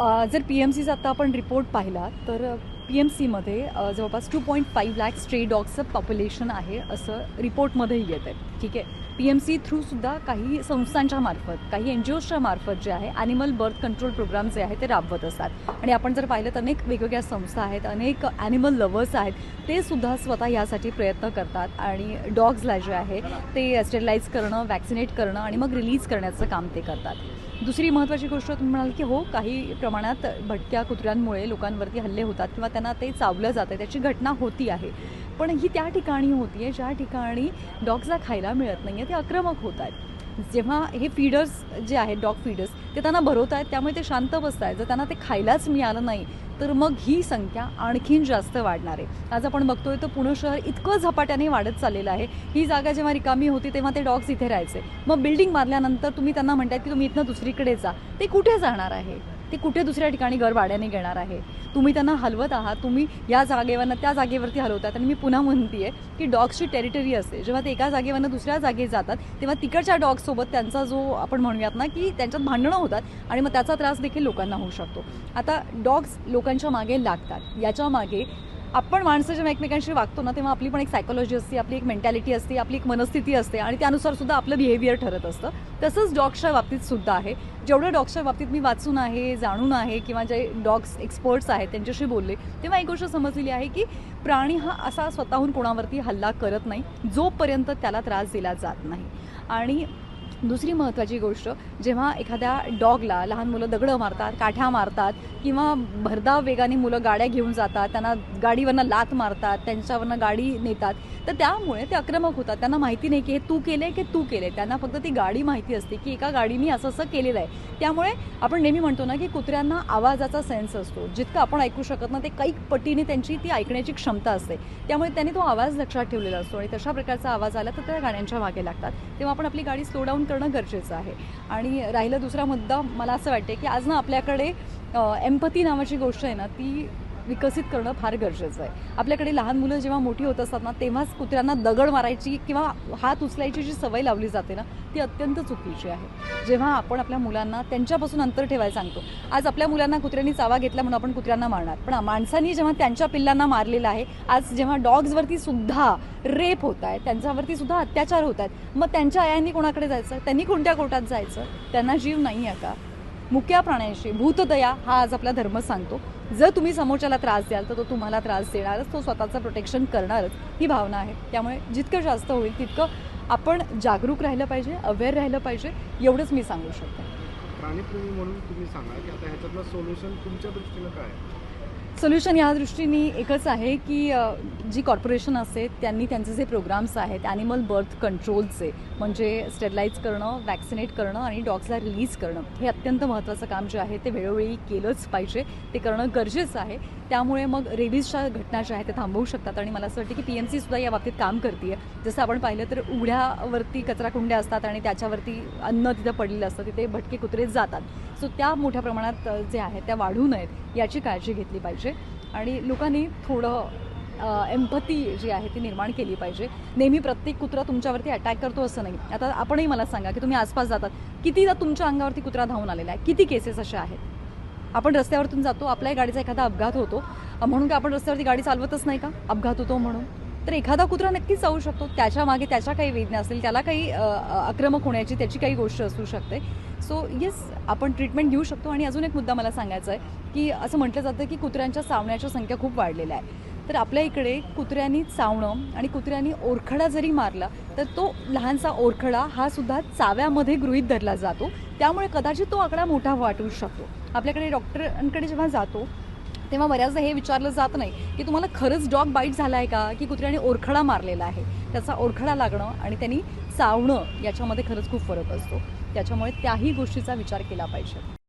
जर P M सीचा आता आपण रिपोर्ट पाहिला तर पी एम सीमध्ये जवळपास two point five lakh stray डॉग्सचं population आहे असं रिपोर्टमध्येही येत आहे. ठीक आहे? पी एम सी थ्रूसुद्धा काही संस्थांच्या मार्फत काही एन जी ओच्या मार्फत जे आहे ॲनिमल बर्थ कंट्रोल प्रोग्राम जे आहे ते राबवत असतात. आणि आपण जर पाहिलं तर अनेक वेगवेगळ्या संस्था आहेत अनेक ॲनिमल लवर्स आहेत ते सुद्धा स्वतः यासाठी प्रयत्न करतात. आणि डॉग्सला जे आहे ते स्टेरिलाइज करणं वॅक्सिनेट करणं आणि मग रिलीज करण्याचं काम ते करतात. दुसरी महत्त्वाची गोष्ट तुम्ही म्हणाल की हो काही प्रमाणात भटक्या कुत्र्यांमुळे लोकांवरती हल्ले होतात किंवा त्यांना ते चावलं जातं त्याची घटना होती आहे. पण ही त्या ठिकाणी होती आहे ज्या ठिकाणी डॉग्सला खायला मिळत नाही आहे ते आक्रमक होत आहेत. जेव्हा हे फीडर्स जे आहेत डॉग फीडर्स ते त्यांना भरवत आहेत त्यामुळे ते शांत बसत आहेत. जर त्यांना ते खायलाच मिळालं नाही तर मग ही संख्या आणखीन जास्त वाढणार आहे. आज आपण बघतोय तर पुणे शहर इतकं झपाट्याने वाढत चाललेलं आहे. ही जागा जेव्हा रिकामी होती तेव्हा ते डॉग्स इथे राहायचे. मग बिल्डिंग मारल्यानंतर तुम्ही त्यांना म्हणतात की तुम्ही इथनं दुसरीकडे जा. ते कुठे जाणार आहे? ते कुठे दुसऱ्या ठिकाणी घर भाड्याने घेणार आहे? तुम्ही त्यांना हलवत आहात तुम्ही या जागेवरनं त्या जागेवरती हलवतात. आणि मी पुन्हा म्हणतीये की डॉग्सची टेरिटरी असते. जेव्हा ते एका जागेवरनं दुसऱ्या जागे जातात तेव्हा तिकडच्या डॉगसोबत त्यांचा जो आपण म्हणूयात ना की त्यांच्यात भांडणं होतात आणि मग त्याचा त्रास देखील लोकांना होऊ शकतो. आता डॉग्स लोकांच्या मागे लागतात. याच्या मागे आपण माणसं जेव्हा एकमेकांशी वागतो ना तेव्हा आपली पण एक सायकोलॉजी असते आपली एक मेंटॅलिटी असते आपली एक मनस्थिती असते आणि त्यानुसार सुद्धा आपलं बिहेवियर ठरत असतं. तसंच डॉग्सच्या बाबतीत सुद्धा आहे. जेवढं डॉग्सच्या बाबतीत मी वाचून आहे जाणून आहे किंवा जे डॉग्स एक्सपर्ट्स आहेत त्यांच्याशी बोलले तेव्हा एक गोष्ट समजलेली आहे की प्राणी हा असा स्वतःहून कोणावरती हल्ला करत नाही जोपर्यंत त्याला त्रास दिला जात नाही. आणि दुसरी महत्त्वाची गोष्ट जेव्हा एखाद्या डॉगला लहान मुलं दगडं मारतात काठ्या मारतात किंवा भरधाव वेगाने मुलं गाड्या घेऊन जातात त्यांना गाडीवरनं लात मारतात त्यांच्यावरनं गाडी नेतात तर त्यामुळे ते आक्रमक होतात. त्यांना माहिती नाही की हे तू केले की तू केले त्यांना फक्त ती गाडी माहिती असते की एका गाडीने असं असं केलेलं आहे. त्यामुळे आपण नेहमी म्हणतो ना की कुत्र्यांना आवाजाचा सेन्स असतो. जितकं आपण ऐकू शकत ना ते काही पटीने त्यांची ती ऐकण्याची क्षमता असते. त्यामुळे त्यांनी तो आवाज लक्षात ठेवलेला असतो आणि तशा प्रकारचा आवाज आला तर त्या गाड्यांच्या मागे लागतात. तेव्हा आपण आपली गाडी स्लो डाऊन करणं गरजेचं आहे. आणि राहिलं दुसरा मुद्दा मला असं वाटते की आज ना आपल्याकडे एम्पती नावाची गोष्ट आहे ना ती विकसित करणं फार गरजेचं आहे. आपल्याकडे लहान मुलं जेव्हा मोठी होत असतात ना तेव्हाच कुत्र्यांना दगड मारायची किंवा हात उचलायची जी सवय लावली जाते ना ती अत्यंत चुकीची आहे. जेव्हा आपण आपल्या मुलांना त्यांच्यापासून अंतर ठेवायला सांगतो आज आपल्या मुलांना कुत्र्यांनी चावा घेतला म्हणून आपण कुत्र्यांना मारणार. पण माणसांनी जेव्हा त्यांच्या पिल्लांना मारलेलं आहे आज जेव्हा डॉग्सवरती सुद्धा रेप होत आहे त्यांच्यावरती सुद्धा अत्याचार होत आहेत मग त्यांच्या आयांनी कोणाकडे जायचं? त्यांनी कोणत्या कोर्टात जायचं? त्यांना जीव नाही आहे का? मुक्या प्राण्यांशी. भूतदया हा आज आपला धर्म सांगतो. जर तुम्ही समोरच्याला त्रास द्याल तर तो तुम्हाला त्रास देणारच. तो स्वतःचं प्रोटेक्शन करणारच. ही भावना आहे. त्यामुळे जितकं जास्त होईल तितकं आपण जागरूक राहिलं पाहिजे अवेअर राहिलं पाहिजे एवढंच मी सांगू शकते. प्राणीप्रेमी म्हणून तुम्ही सांगा की आता ह्याच्यातलं सोल्युशन तुमच्या दृष्टीनं काय आहे? सोल्युशन या दृष्टीने एकच आहे की जी कॉर्पोरेशन असते त्यांनी त्यांचे जे प्रोग्राम्स आहेत ॲनिमल बर्थ कंट्रोलचे म्हणजे स्टेरलाइज करणं वॅक्सिनेट करणं आणि डॉग्सला रिलीज करणं हे अत्यंत महत्त्वाचं काम जे आहे ते वेळोवेळी केलंच पाहिजे ते करणं गरजेचं आहे. त्यामुळे मग रेबीजच्या घटना ज्या आहेत ते थांबवू शकतात. आणि मला असं वाटतं की पी एम सी सुद्धा या बाबतीत काम करते जसं आपण पाहिलं तर उघड्यावरती कचरा कुंड्या असतात आणि त्याच्यावरती अन्न तिथं पडलेलं असतं तिथे भटके कुत्रे जातात. सो त्या मोठ्या प्रमाणात जे आहेत त्या वाढू नयेत याची काळजी घेतली पाहिजे. आणि लोकांनी थोडं एम्पथी जी आहे ती निर्माण केली पाहिजे. नेहमी प्रत्येक कुत्रा तुमच्यावरती अटॅक करतो असं नाही. आता आपणही मला सांगा की तुम्ही आसपास जातात. कितीदा तुमच्या अंगावरती कुत्रा धावून आलेला आहे? किती केसेस अशा आहेत? आपण रस्त्यावरतून जातो आपल्या गाडीचा एखादा अपघात होतो. म्हणून का आपण रस्त्यावरती गाडी चालवतच नाही का? अपघात होतो म्हणून. तर एखादा कुत्रा नक्कीच जाऊ शकतो. त्याच्यामागे त्याच्या काही वेदना असतील त्याला काही आक्रमक होण्याची त्याची काही गोष्ट असू शकते. सो येस आपण ट्रीटमेंट घेऊ शकतो. आणि अजून एक मुद्दा मला सांगायचा आहे की असं म्हटलं जातं की कुत्र्यांच्या सावण्याच्या संख्या खूप वाढलेल्या आहे तर आपल्या इकडे कुत्र्यांनी चावणं आणि कुत्र्यांनी ओरखडा जरी मारला तर तो लहानसा ओरखडा हा सुद्धा चाव्यामध्ये गृहीत धरला जातो. त्यामुळे कदाचित तो आकडा मोठा वाटू शकतो. आपल्याकडे डॉक्टरांकडे जेव्हा जातो तेव्हा बऱ्याचदा हे विचारलं जात नाही की तुम्हाला खरंच डॉग बाईट झाला आहे का की कुत्र्याने ओरखडा मारलेला आहे? त्याचा ओरखडा लागणं आणि त्यांनी चावणं याच्यामध्ये खरंच खूप फरक असतो. त्याच्यामुळे त्याही गोष्टीचा विचार केला पाहिजे.